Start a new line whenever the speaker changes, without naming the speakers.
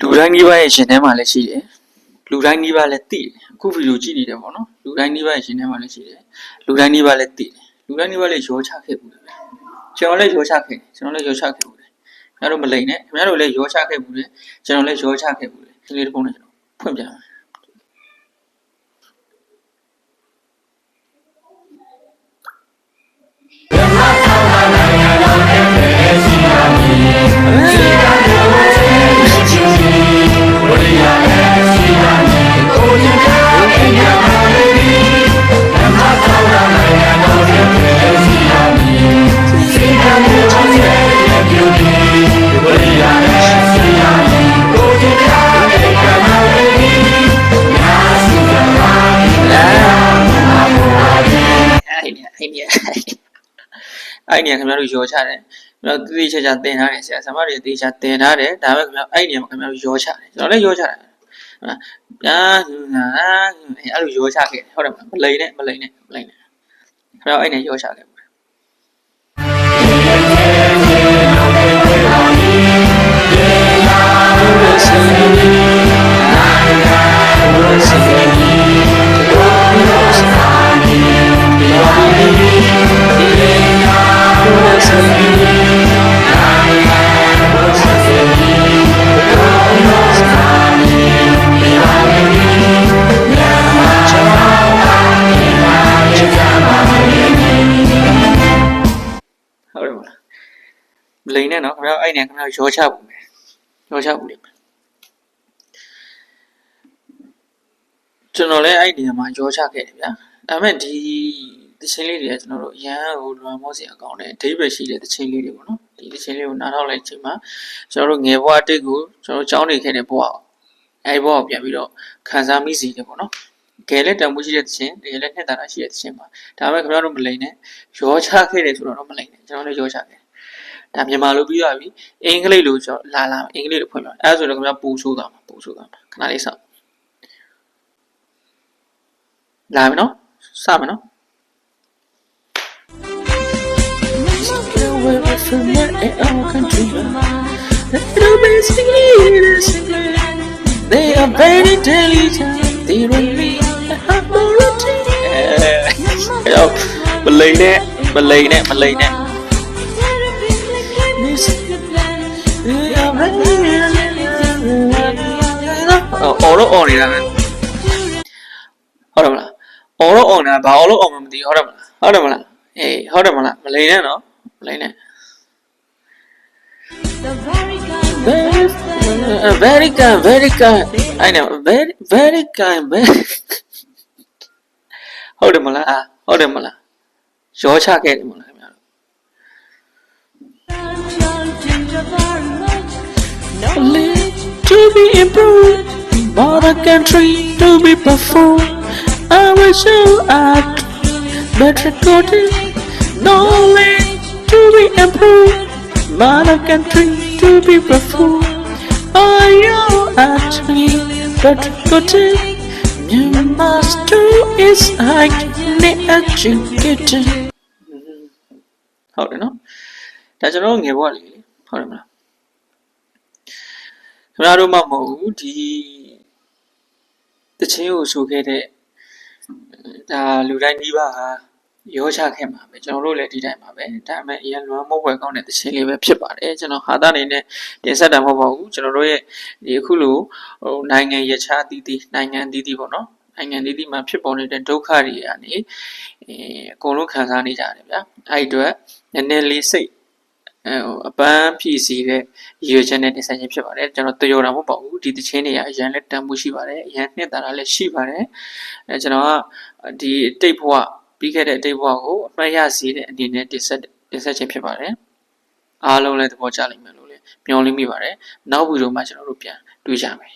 လူတိုင်းကြီးပါရဲ့ရှင်ထဲမှာလည်းရှိတယ်လူတိုင်းကြီးပါလည်းသိတယ်အခုဗီဒီယိုကြည့်နေတယ်ပေါ့နော်လူတိုင်းကြီးပါရဲ့ရှင်ထဲမှာလည်းရှိတယ်လူတိုင်းကြီးပါလည်းသိတယ်လူတိုင်းကြီးပါလည်းရောချခဲ့ဘူးလေကျွန်တော်လည်းရောချခဲ့တယ်ကျွန်တော်လည်းရောချခဲ့ဘူးလေခင်ဗျားတို့မလိန်နဲ့ခင်ဗျားတို့လည်းရောချခဲ့ဘူးလေကျွန်တော်လည်းရောချခဲ့ဘူးလေဒီလေးတစ်ပုံနဲ့ကျွန်တော်ဖွင့်ပြမယ် အဲ့ဒီအဲ့ဒီအဲ့ဒီခင်ဗျားတို့ရောချတယ်ကျွန်တော်တိတိကျကျသင်ထားတယ်ဆရာဆရာမတွေတိတိကျသင်ထားတယ်ဒါပေမဲ့ခင်ဗျာအဲ့ဒီခင်ဗျားတို့ရောချတယ်ကျွန်တော်လည်းရောချတယ်ညာညာအဲ့လိုရောချခဲ့တယ်ဟုတ်တယ်မလားမလိန်နဲ့မလိန်နဲ့မလိန်နဲ့ခင်ဗျာအဲ့ဒီရောချခဲ့ လိန်နဲ့နော်ခင်ဗျားအဲ့ဒီခင်ဗျားရောချဘူးမယ်ရောချဘူးလေကျွန်တော်လည်းအဲ့ဒီနေရာမှာရောချခဲ့တယ်ဗျာဒါပေမဲ့ဒီတချင်းလေးတွေကကျွန်တော်တို့အရန်ဟိုလွန်မောစရာကောင်းတယ်အဓိပ္ပာယ်ရှိတဲ့တချင်းလေးတွေပေါ့နော်ဒီတချင်းလေးကိုနားထောင်လိုက်ချိန်မှာကျွန်တော်တို့ငယ်ဘဝတစ်ကိုကျွန်တော်တို့ကြောင်းနေခဲ့တဲ့ဘဝကိုအဲ့ဘဝကိုပြန်ပြီးတော့ခံစားမိစေတယ်ပေါ့နော်ကဲလက်တံမှုရှိတဲ့တချင်းတကယ်လည်းနှစ်သာရရှိတဲ့တချင်းပါဒါပေမဲ့ခင်ဗျားတို့မလိန်နဲ့ရောချခဲ့တယ်ဆိုတော့မလိန်နဲ့ကျွန်တော်လည်းရောချခဲ့တယ် ဒါမြန်မာလိုပြီးသွားပြီအင်္ဂလိပ်လိုကျွန်တော်လာလာအင်္ဂလိပ်လိုဖွင့်ပြအဲ့ဒါဆိုတော့ခင်ဗျားပူဆိုးသွားမှာပူဆိုးသွားမှာခဏလေးစောင့်လာပြီနော်စမယ်နော် Away from my own country, little bit sweet, they are very intelligent. They really have quality. အဲ့မလိန်နဲ့မလိန်နဲ့မလိန်နဲ့ အော်တော့အော်နေတာပဲဟုတ်တယ်မလားအော်တော့အော်နေတာဘာအော်လို့အော်မှမသိဟုတ်တယ်မလားဟုတ်တယ်မလားအေးဟုတ်တယ်မလားမလိန်နဲ့နော်မလိန်နဲ့ very very kind very kind I know very very kind very ဟုတ်တယ်မလားအာဟုတ်တယ်မလားရောချခဲ့တယ်မလားခင်ဗျား တို့ to be improved but a country to be performed I wish you act better coding knowledge to be improved but a country to be performed Are you actually better coding you must do is highly educated ဟုတ်တယ်နော်ဒါကျွန်တော်တို့ငယ်ဘဝလေးလေဟုတ်တယ်မလား ခင်ဗျားတို့မှမဟုတ်ဘူးဒီတချင်းကိုဆိုခဲ့တဲ့ဒါလူတိုင်းကြီးပါဟာရောချခဲ့မှာပဲကျွန်တော်တို့လည်းဒီတိုင်းပါပဲဒါပေမဲ့အရင်လွမ်းမဟုတ်ွယ်ကောင်းတဲ့တချင်းလေးပဲဖြစ်ပါတယ်ကျွန်တော်ဟာသားအနေနဲ့တင်ဆက်တာမဟုတ်ပါဘူးကျွန်တော်တို့ရဲ့ဒီအခုလိုဟိုနိုင်ငံရခြားအသီးသီးနိုင်ငံအသီးသီးပေါ့နော်နိုင်ငံအသီးသီးမှာဖြစ်ပေါ်နေတဲ့ဒုက္ခတွေကနေအဲအကုန်လုံးခံစားနေကြတယ်ဗျာအဲ့ဒီအတွက်နည်းနည်းလေးစိတ် အဲဟိုအပန်းဖြည့်စီတဲ့ရည်ရွယ်ချက်နဲ့တင်ဆက်ခြင်းဖြစ်ပါတယ်ကျွန်တော်တရော်တာမဟုတ်ပါဘူးဒီတချင်းတွေကအရန်လက်တန်မှုရှိပါတယ်အရန်နှစ်သာရလည်းရှိပါတယ်အဲကျွန်တော်ကဒီတိတ်ဘဝပြီးခဲ့တဲ့တိတ်ဘဝကိုအမှတ်ရစေတဲ့အနေနဲ့တင်ဆက်တင်ဆက်ခြင်းဖြစ်ပါတယ်အားလုံးလည်းသဘောကျလိမ့်မယ်လို့လည်းမျှော်လင့်မိပါတယ်နောက်ဗီဒီယိုမှာကျွန်တော်တို့ပြန်တွေ့ကြမယ်